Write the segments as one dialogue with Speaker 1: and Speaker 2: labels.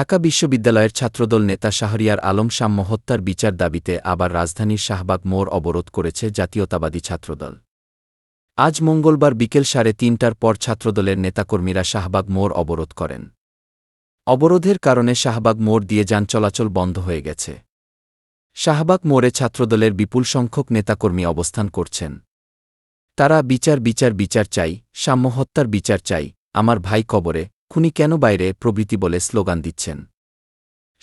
Speaker 1: ঢাকা বিশ্ববিদ্যালয়ের ছাত্রদল নেতা শাহরিয়ার আলম সাম্য হত্যার বিচার দাবিতে আবার রাজধানীর শাহবাগ মোড় অবরোধ করেছে জাতীয়তাবাদী ছাত্রদল। আজ মঙ্গলবার বিকেল সাড়ে তিনটার পর ছাত্রদলের নেতাকর্মীরা শাহবাগ মোড় অবরোধ করেন। অবরোধের কারণে শাহবাগ মোড় দিয়ে যান চলাচল বন্ধ হয়ে গেছে। শাহবাগ মোড়ে ছাত্রদলের বিপুল সংখ্যক নেতাকর্মী অবস্থান করছেন। তারা বিচার বিচার বিচার চাই সাম্য হত্যার বিচার চাই, আমার ভাই কবরে খুনি কেন বাইরে প্রভৃতি বলে স্লোগান দিচ্ছেন।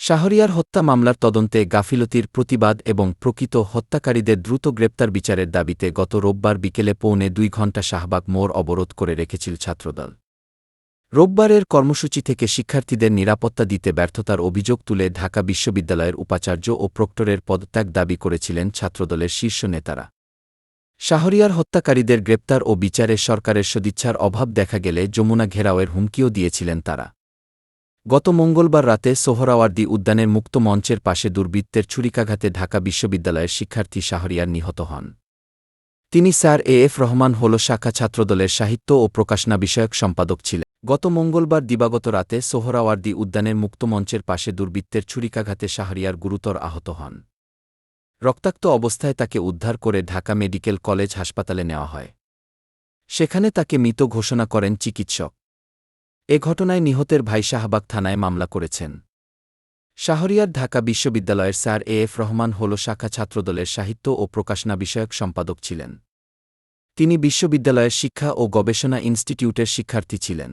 Speaker 1: শাহরিয়ার হত্যা মামলার তদন্তে গাফিলতির প্রতিবাদ এবং প্রকৃত হত্যাকারীদের দ্রুত গ্রেপ্তার বিচারের দাবিতে গত রোববার বিকেলে পৌনে দুই ঘণ্টা শাহবাগ মোড় অবরোধ করে রেখেছিল ছাত্রদল। রোববারের কর্মসূচি থেকে শিক্ষার্থীদের নিরাপত্তা দিতে ব্যর্থতার অভিযোগ তুলে ঢাকা বিশ্ববিদ্যালয়ের উপাচার্য ও প্রক্টরের পদত্যাগ দাবি করেছিলেন ছাত্রদলের শীর্ষ নেতারা। শাহরিয়ার হত্যাকারীদের গ্রেপ্তার ও বিচারে সরকারের সদিচ্ছার অভাব দেখা গেলে যমুনা ঘেরাওয়ের হুমকিও দিয়েছিলেন তারা। গত মঙ্গলবার রাতে সোহরাওয়ার্দী উদ্যানের মুক্ত মঞ্চের পাশে দুর্বৃত্তের ছুরিকাঘাতে ঢাকা বিশ্ববিদ্যালয়ের শিক্ষার্থী শাহরিয়ার নিহত হন। তিনি স্যার এ এফ রহমান হল শাখা ছাত্রদলের সাহিত্য ও প্রকাশনা বিষয়ক সম্পাদক ছিলেন। গত মঙ্গলবার দিবাগত রাতে সোহরাওয়ার্দী উদ্যানের মুক্ত মঞ্চের পাশে দুর্বৃত্তের ছুরিকাঘাতে শাহরিয়ার গুরুতর আহত হন। রক্তাক্ত অবস্থায় তাকে উদ্ধার করে ঢাকা মেডিকেল কলেজ হাসপাতালে নেওয়া হয়। সেখানে তাকে মৃত ঘোষণা করেন চিকিৎসক। এ ঘটনায় নিহতের ভাই শাহবাগ থানায় মামলা করেছেন। শাহরিয়ার ঢাকা বিশ্ববিদ্যালয়ের স্যার এ এফ রহমান হল শাখা ছাত্রদলের সাহিত্য ও প্রকাশনা বিষয়ক সম্পাদক ছিলেন। তিনি বিশ্ববিদ্যালয়ের শিক্ষা ও গবেষণা ইনস্টিটিউটের শিক্ষার্থী ছিলেন।